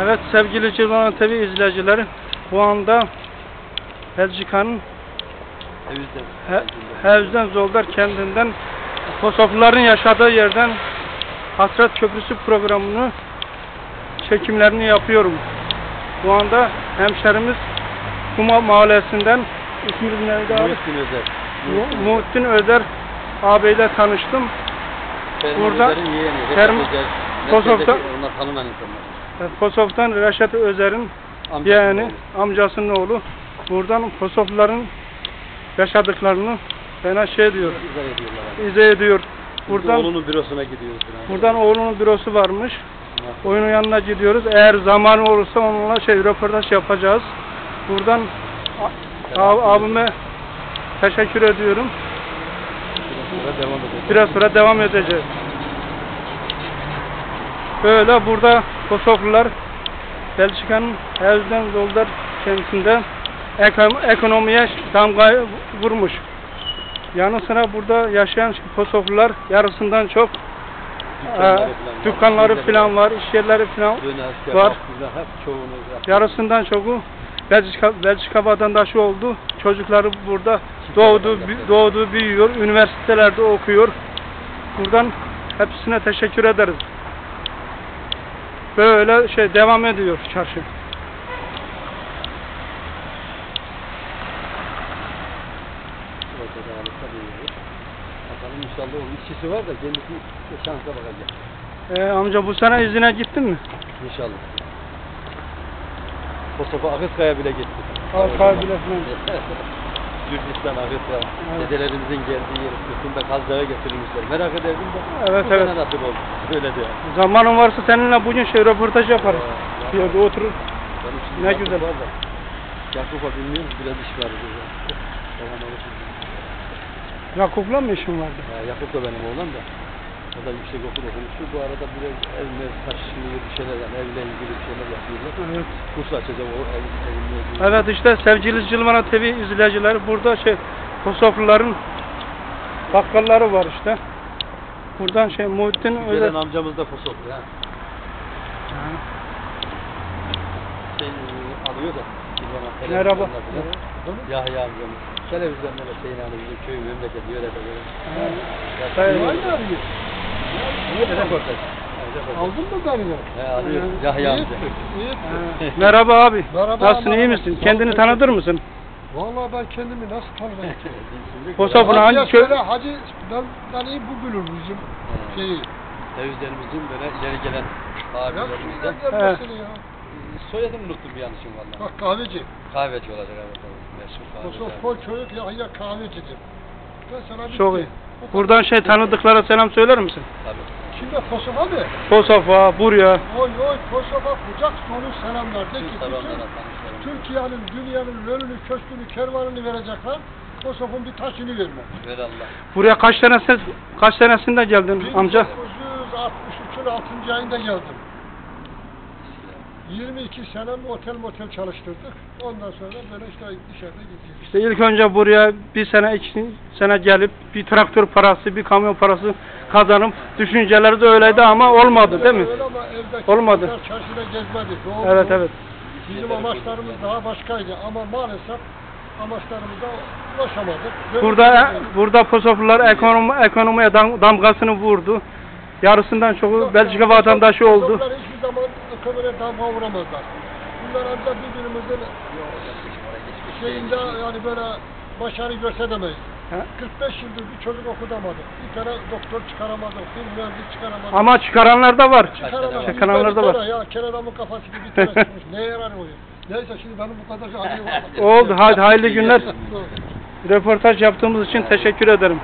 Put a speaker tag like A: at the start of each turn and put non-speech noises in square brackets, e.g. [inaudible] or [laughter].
A: Evet sevgili Cırvana TV izleyicileri bu anda Belçika'nın Hevzden Zolder kendinden Kosovluların yaşadığı yerden Hasret Köprüsü programını çekimlerini yapıyorum. Bu anda hemşerimiz Kuma Mahallesi'nden isminiz neydi abi?
B: Muhittin Özer.
A: Mu- Muhittin Özer ağabeyle tanıştım.
B: Ferman
A: Burada
B: Özer.
A: Kosov'da-
B: Onlar tanınan insanlar.
A: Kosov'dan Reşat Özer'in yeğeni, amcasının oğlu. Buradan Kosovluların yaşadıklarını bana şey diyor,
B: İzah
A: izah ediyor.
B: Burada
A: Buradan
B: oğlunun bürosuna gidiyoruz. falan.
A: buradan oğlunun bürosu varmış.
B: Ha.
A: Oyunun yanına gidiyoruz. Eğer zaman olursa onunla şey röportaj yapacağız. Buradan a- a- abime teşekkür ediyorum.
B: Biraz sonra devam edelim.
A: Biraz sonra devam edeceğiz. Böyle burada Kosovlular Belçika'nın Hevzden Zolder kentisinde eko- ekonomiye damga vurmuş. Yanı sıra burada yaşayan Kosovlular yarısından çok
B: Dükkanları
A: e, dükkanları falan var, iş yerleri falan var. Yarısından çoku Belçika, Belçika vatandaşı oldu. Çocukları burada doğdu, doğdu, büyüyor. Üniversitelerde okuyor. Buradan hepsine teşekkür ederiz. Böyle şey devam ediyor çarşı.
B: Bakalım inşallah onun işçisi var da kendisi şansa bakacak.
A: Ee, amca bu sene izine gittin mi?
B: İnşallah. Kosova Akıtkaya bile gitti.
A: Akıtkaya bile. [laughs]
B: Gürcistan, Akıtkaya.
A: Evet.
B: Dedelerimizin geldiği yeri sırtında kazdağı getirmişler. Merak ederdim de.
A: Evet, evet.
B: sene nasip oldu. [laughs] Öyle yani.
A: Zamanın varsa seninle bugün şey röportaj yaparız. Bir yerde oturur. Ne
B: Yakup
A: güzel.
B: Var da. Yakup'a bilmiyorum biraz iş var burada. Tamam.
A: Yakup'la mı işin vardı?
B: Ha, Yakup da benim oğlan da. O da yüksek okul okumuştu. Bu arada biraz ev mev bir şeyler yani evle ilgili bir şeyler yapıyorlar.
A: Evet.
B: Kurs açacak o ev, ilgili.
A: Evet işte sevgili Cılmana TV izleyicileri burada şey Kosovluların bakkalları var işte. Buradan şey Muhittin
B: Gelen
A: öyle
B: amcamız da Kosovlu ha. Şey e, alıyor da.
A: Merhaba.
B: Yahya amcamız. Televizyonda da şeyin hani bizim köy memleketi yöneteleri.
A: Sayın-
B: Reportaj.
C: Aldın mı beni?
B: He alıyor.
A: Evet.
B: Yahya
C: İyi,
B: amca.
C: iyi.
A: Ha, Merhaba abi.
C: Merhaba,
A: Nasılsın iyi misin? Kendini tanıtır mısın?
C: Vallahi ben kendimi nasıl tanımayayım ki? Hacıya
A: hangi köy-
C: Hacı, ben, ben iyi bu bilir bizim şeyi.
B: Tevhidlerimizin böyle ileri gelen abilerimizden.
C: ya?
B: Soyadını unuttum bir yanlışım valla.
C: Bak kahveci.
B: Kahveci olacak evet. Meşhur kahveci.
C: Kosov Koy Çocuk Yahya kahvecidir. Ben sana bir
A: Çok
C: şey-
A: iyi. Buradan şey tanıdıklara selam söyler misin?
B: Tabii.
C: Şimdi Kosova mı?
A: Kosova, buraya.
C: Oy oy Kosova kucak dolu selamlar. De ki bütün. Türkiye'nin, dünyanın lölünü, köşkünü, kervanını verecekler. Kosova'nın bir taşını vermez.
B: Ver Allah.
A: Buraya kaç senesi kaç senesinde geldin amca?
C: 1963'ün 6. ayında geldim. 22 sene otel motel çalıştırdık. Ondan sonra böyle işte dışarıda gidiyoruz.
A: İşte ilk önce buraya bir sene iki sene gelip bir traktör parası, bir kamyon parası kazanıp düşünceleri de öyleydi ama olmadı değil mi?
C: Öyle ama evdeki
A: Olmadı.
C: çocuklar çarşıda gezmedi. Doğru
A: Evet evet.
C: Bizim amaçlarımız daha başkaydı ama maalesef amaçlarımıza ulaşamadık.
A: Burada burada Kosovlular ekonomi, ekonomiye dam- damgasını vurdu. Yarısından çoğu Belçika vatandaşı oldu.
C: Kosovlar ekonomiye damga vuramazlar. Bunlar ancak birbirimizin şeyinde yani böyle başarı gösteremeyiz.
A: Ha.
C: 45 yıldır bir çocuk okutamadık. Bir tane doktor çıkaramadık. Bir mühendis çıkaramadık.
A: Ama çıkaranlar da var.
C: çıkaramadık.
A: Çıkaranlar da var.
C: Ya Kenan adamın kafası gibi bir tane çıkmış. Neye yarar o ya? Neyse şimdi benim bu kadar [laughs] acıyım.
A: Oldu. Hadi hayırlı günler. Röportaj yaptığımız için teşekkür ederim.